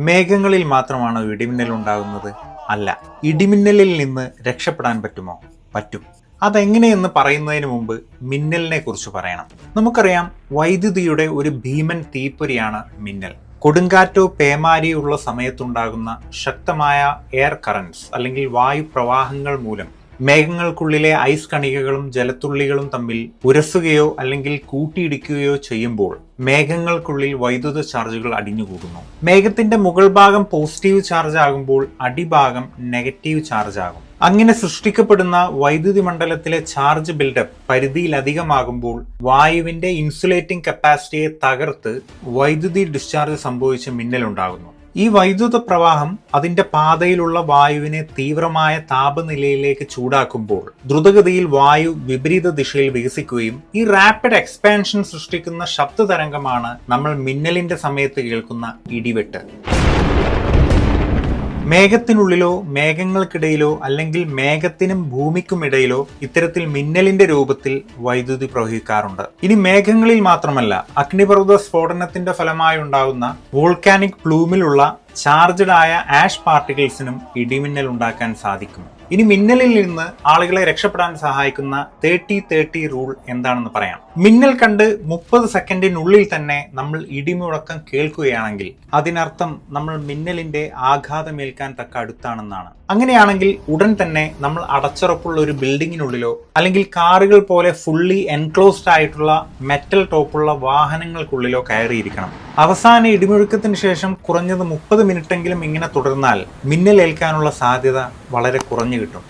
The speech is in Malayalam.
മേഘങ്ങളിൽ മാത്രമാണോ ഇടിമിന്നൽ ഉണ്ടാകുന്നത്? അല്ല ഇടിമിന്നലിൽ നിന്ന് രക്ഷപ്പെടാൻ പറ്റുമോ? പറ്റും. അതെങ്ങനെയെന്ന് പറയുന്നതിന് മുമ്പ് മിന്നലിനെ കുറിച്ച് പറയണം. നമുക്കറിയാം വൈദ്യുതിയുടെ ഒരു ഭീമൻ തീപ്പൊരിയാണ് മിന്നൽ. കൊടുങ്കാറ്റോ പേമാരിയോ ഉള്ള സമയത്തുണ്ടാകുന്ന ശക്തമായ എയർ കറൻസ് അല്ലെങ്കിൽ വായു പ്രവാഹങ്ങൾ മൂലം മേഘങ്ങൾക്കുള്ളിലെ ഐസ് കണികകളും ജലത്തുള്ളികളും തമ്മിൽ ഉരസുകയോ അല്ലെങ്കിൽ കൂട്ടിയിടിക്കുകയോ ചെയ്യുമ്പോൾ മേഘങ്ങൾക്കുള്ളിൽ വൈദ്യുത ചാർജുകൾ അടിഞ്ഞുകൂടുന്നു. മേഘത്തിന്റെ മുകൾ ഭാഗം പോസിറ്റീവ് ചാർജ് ആകുമ്പോൾ അടിഭാഗം നെഗറ്റീവ് ചാർജ് ആകും. അങ്ങനെ സൃഷ്ടിക്കപ്പെടുന്ന വൈദ്യുതി മണ്ഡലത്തിലെ ചാർജ് ബിൽഡപ്പ് പരിധിയിലധികമാകുമ്പോൾ വായുവിന്റെ ഇൻസുലേറ്റിംഗ് കപ്പാസിറ്റിയെ തകർത്ത് വൈദ്യുതി ഡിസ്ചാർജ് സംഭവിച്ച് മിന്നലുണ്ടാകുന്നു. ഈ വൈദ്യുത പ്രവാഹം അതിന്റെ പാതയിലുള്ള വായുവിനെ തീവ്രമായ താപനിലയിലേക്ക് ചൂടാക്കുമ്പോൾ ദ്രുതഗതിയിൽ വായു വിപരീത ദിശയിൽ വികസിക്കുകയും ഈ റാപ്പിഡ് എക്സ്പാൻഷൻ സൃഷ്ടിക്കുന്ന ശബ്ദ തരംഗമാണ് നമ്മൾ മിന്നലിന്റെ സമയത്ത് കേൾക്കുന്ന ഇടിവെട്ട്. മേഘത്തിനുള്ളിലോ മേഘങ്ങൾക്കിടയിലോ അല്ലെങ്കിൽ മേഘത്തിനും ഭൂമിക്കും ഇടയിലോ ഇത്തരത്തിൽ മിന്നലിന്റെ രൂപത്തിൽ വൈദ്യുതി പ്രവഹിക്കാറുണ്ട്. ഇനി മേഘങ്ങളിൽ മാത്രമല്ല അഗ്നിപർവത സ്ഫോടനത്തിന്റെ ഫലമായി ഉണ്ടാകുന്ന വോൾക്കാനിക് പ്ലൂമിലുള്ള ചാർജഡ് ആയ ആഷ് പാർട്ടിക്കിൾസിനും ഇടിമിന്നൽ ഉണ്ടാക്കാൻ സാധിക്കും. ഇനി മിന്നലിൽ നിന്ന് ആളുകളെ രക്ഷപ്പെടാൻ സഹായിക്കുന്ന തേർട്ടി തേർട്ടി റൂൾ എന്താണെന്ന് പറയാം. മിന്നൽ കണ്ട് മുപ്പത് സെക്കൻഡിനുള്ളിൽ തന്നെ നമ്മൾ ഇടിമുഴക്കം കേൾക്കുകയാണെങ്കിൽ അതിനർത്ഥം നമ്മൾ മിന്നലിന്റെ ആഘാതമേൽക്കാൻ തക്ക അടുത്താണെന്നാണ്. അങ്ങനെയാണെങ്കിൽ ഉടൻ തന്നെ നമ്മൾ അടച്ചുറപ്പുള്ള ഒരു ബിൽഡിങ്ങിനുള്ളിലോ അല്ലെങ്കിൽ കാറുകൾ പോലെ ഫുള്ളി എൻക്ലോസ്ഡ് ആയിട്ടുള്ള മെറ്റൽ ടോപ്പുള്ള വാഹനങ്ങൾക്കുള്ളിലോ കയറിയിരിക്കണം. അവസാന ഇടിമുഴക്കത്തിന് ശേഷം കുറഞ്ഞത് മുപ്പത് മിനിറ്റെങ്കിലും ഇങ്ങനെ തുടർന്നാൽ മിന്നലേൽക്കാനുള്ള സാധ്യത വളരെ കുറഞ്ഞു കിട്ടും.